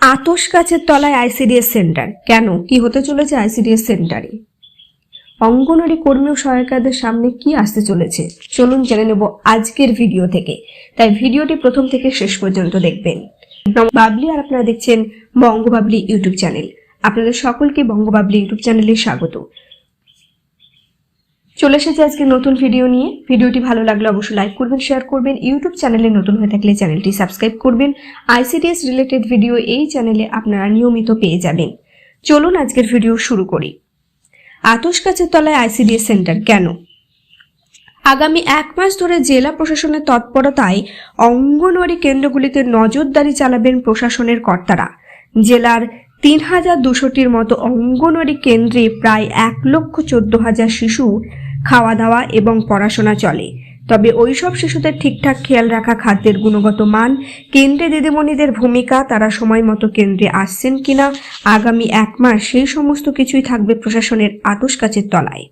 আতস গাছের তলায় ICDS centre. কেন? কি হতে চলেছে আইসিডিএস সেন্টারে? অঙ্গনওয়াড়ি কর্মী ও সহায়িকাদের সামনে কি আসতে চলেছে? চলুন জেনে নেব আজকের ভিডিও থেকে। তাই ভিডিওটি প্রথম থেকে শেষ পর্যন্ত দেখবেন। বাবলি আর আপনারা দেখছেন বঙ্গবাবলি ইউটিউব চ্যানেল। আপনাদের সকলকে বঙ্গবাবলি ইউটিউব চ্যানেলে স্বাগত। চলে এসেছে আজকে নতুন ভিডিও নিয়ে। ভিডিওটি ভালো লাগলে অবশ্যই লাইক করবেন শেয়ার করবেন। ইউটিউব চ্যানেলে নতুন হয়ে থাকলে চ্যানেলটি সাবস্ক্রাইব করবেন। আইসিডিএস রিলেটেড ভিডিও এই চ্যানেলে আপনারা নিয়মিত পেয়ে যাবেন। চলুন আজকের ভিডিও শুরু করি। আতস গাছের তলায় আইসিডিএস সেন্টার কেন? আগামী এক মাস ধরে জেলা প্রশাসনের তৎপরতায় অঙ্গনওয়াড়ি কেন্দ্রগুলিতে নজরদারি চালাবেন প্রশাসনের কর্তারা। জেলার তিন হাজার দুশোটির মতো অঙ্গনওয়াড়ি কেন্দ্রে প্রায় এক লক্ষ চোদ্দ হাজার শিশু খাওয়া দাওয়া এবং পড়াশোনা চলে। তবে ওইসব শিশুদের ঠিকঠাক খেয়াল রাখা খাদ্যের গুণগত মান, কেন্দ্রে দিদিমণিদের ভূমিকা, তারা সময় মতো কেন্দ্রে আসছেন কিনা, আগামী এক মাস সেই সমস্ত কিছুই থাকবে প্রশাসনের আতস কাছের তলায়।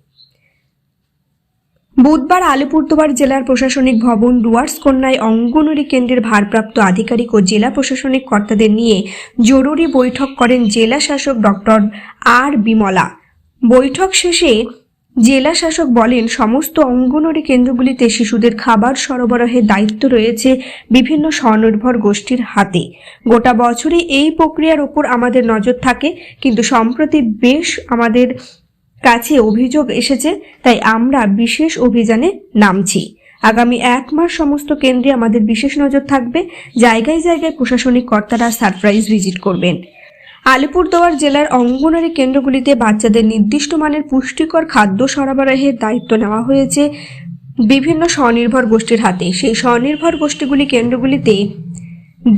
বুধবার আলিপুরদুয়ার জেলার প্রশাসনিক ভবন ডুয়ার্স কন্যায় অঙ্গনওয়াড়ি কেন্দ্রের ভারপ্রাপ্ত আধিকারিক ও জেলা প্রশাসনিক কর্তাদের নিয়ে জরুরি বৈঠক করেন জেলা শাসক ডক্টর আর বিমলা। বৈঠক শেষে জেলা শাসক বলেন, সমস্ত অঙ্গনওয়াড়ি কেন্দ্রগুলিতে শিশুদের খাবার সরবরাহের দায়িত্ব রয়েছে বিভিন্ন স্বনির্ভর গোষ্ঠীর হাতে। গোটা বছরই এই প্রক্রিয়ার ওপর আমাদের নজর থাকে, কিন্তু সম্প্রতি বেশ আমাদের কাছে অভিযোগ এসেছে, তাই আমরা বিশেষ অভিযানে নামছি। আগামী এক মাস সমস্ত কেন্দ্রে আমাদের বিশেষ নজর থাকবে। জায়গায় জায়গায় প্রশাসনিক কর্তারা সারপ্রাইজ ভিজিট করবেন। আলিপুরদুয়ার জেলার অঙ্গনওয়াড়ি কেন্দ্রগুলিতে বাচ্চাদের নির্দিষ্ট মানের পুষ্টিকর খাদ্য সরবরাহের দায়িত্ব নেওয়া হয়েছে বিভিন্ন স্বনির্ভর গোষ্ঠীর হাতে। সেই স্বনির্ভর গোষ্ঠীগুলি কেন্দ্রগুলিতে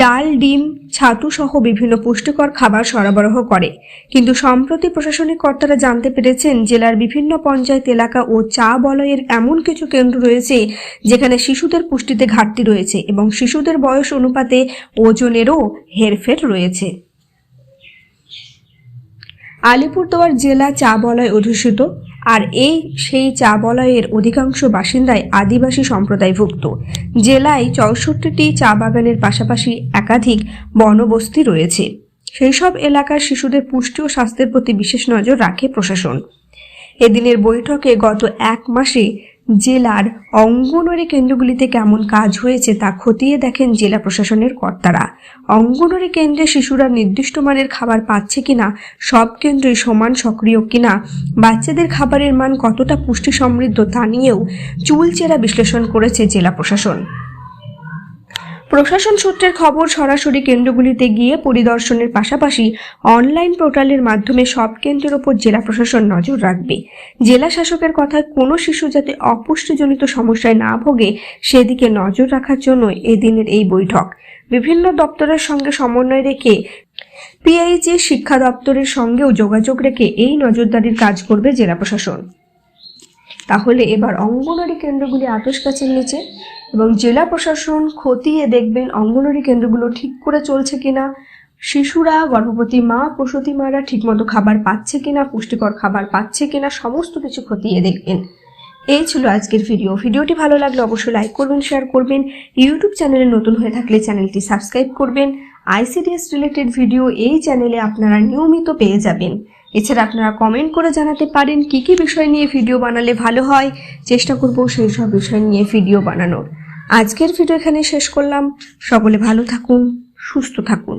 ডাল, ডিম, ছাতু সহ বিভিন্ন পুষ্টিকর খাবার সরবরাহ করে। কিন্তু সম্প্রতি প্রশাসনিক কর্তারা জানতে পেরেছেন, জেলার বিভিন্ন পঞ্চায়েত এলাকা ও চা বলয়ের এমন কিছু কেন্দ্র রয়েছে যেখানে শিশুদের পুষ্টিতে ঘাটতি রয়েছে এবং শিশুদের বয়স অনুপাতে ওজনেরও হেরফের রয়েছে। আলিপুরদুয়ার জেলা চা বলয় অধ্যুষিত আর এই সেই চা বলয়ের অধিকাংশ বাসিন্দাই আদিবাসী সম্প্রদায়ভুক্ত। জেলায় চৌষট্টিটি চা বাগানের পাশাপাশি একাধিক বনবস্তি রয়েছে। সেই সব এলাকার শিশুদের পুষ্টি ও স্বাস্থ্যের প্রতি বিশেষ নজর রাখে প্রশাসন। এদিনের বৈঠকে গত এক মাসে জেলার অঙ্গনওয়াড়ি কেন্দ্রগুলিতে কেমন কাজ হয়েছে তা খতিয়ে দেখেন জেলা প্রশাসনের কর্তারা। অঙ্গনওয়াড়ি কেন্দ্রে শিশুরা নির্দিষ্ট মানের খাবার পাচ্ছে কিনা, সব কেন্দ্রই সমান সক্রিয় কিনা, বাচ্চাদের খাবারের মান কতটা পুষ্টি সমৃদ্ধ তা নিয়েও চুলচেরা বিশ্লেষণ করেছে জেলা প্রশাসন। প্রশাসন সূত্রের খবর, সরাসরি কেন্দ্রগুলিতে গিয়ে পরিদর্শনের পাশাপাশি অনলাইন পোর্টালের মাধ্যমে সব কেন্দ্রের ওপর জেলা প্রশাসন নজর রাখবে। জেলা শাসকের কথায় কোনো শিশু যাতে অপুষ্টিজনিত সমস্যায় না ভোগে, সেদিকে নজর রাখার জন্য এদিনের এই বৈঠক। বিভিন্ন দপ্তরের সঙ্গে সমন্বয় রেখে পিআইজি শিক্ষা দপ্তরের সঙ্গেও যোগাযোগ রেখে এই নজরদারির কাজ করবে জেলা প্রশাসন। তাহলে এবার অঙ্গনওয়াড়ি কেন্দ্রগুলি আতস কাছের নিচে। এবং জেলা প্রশাসন খতিয়ে দেখবেন অঙ্গনওয়াড়ি কেন্দ্রগুলো ঠিক করে চলছে কিনা, শিশুরা, গর্ভবতী মা, প্রসূতি মারা ঠিকমতো খাবার পাচ্ছে কিনা, পুষ্টিকর খাবার পাচ্ছে কিনা, সমস্ত কিছু খতিয়ে দেখবেন। এই ছিল আজকের ভিডিও। ভিডিওটি ভালো লাগলে অবশ্যই লাইক করবেন, শেয়ার করবেন। ইউটিউব চ্যানেলে নতুন হয়ে থাকলে চ্যানেলটি সাবস্ক্রাইব করবেন। আইসিডিএস রিলেটেড ভিডিও এই চ্যানেলে আপনারা নিয়মিত পেয়ে যাবেন। এছাড়া আপনারা কমেন্ট করে জানাতে পারেন কি কি বিষয় নিয়ে ভিডিও বানালে ভালো হয়। চেষ্টা করব সেই সব বিষয় নিয়ে ভিডিও বানানোর। আজকের ভিডিও এখানে শেষ করলাম। সকলে ভালো থাকুন সুস্থ থাকুন।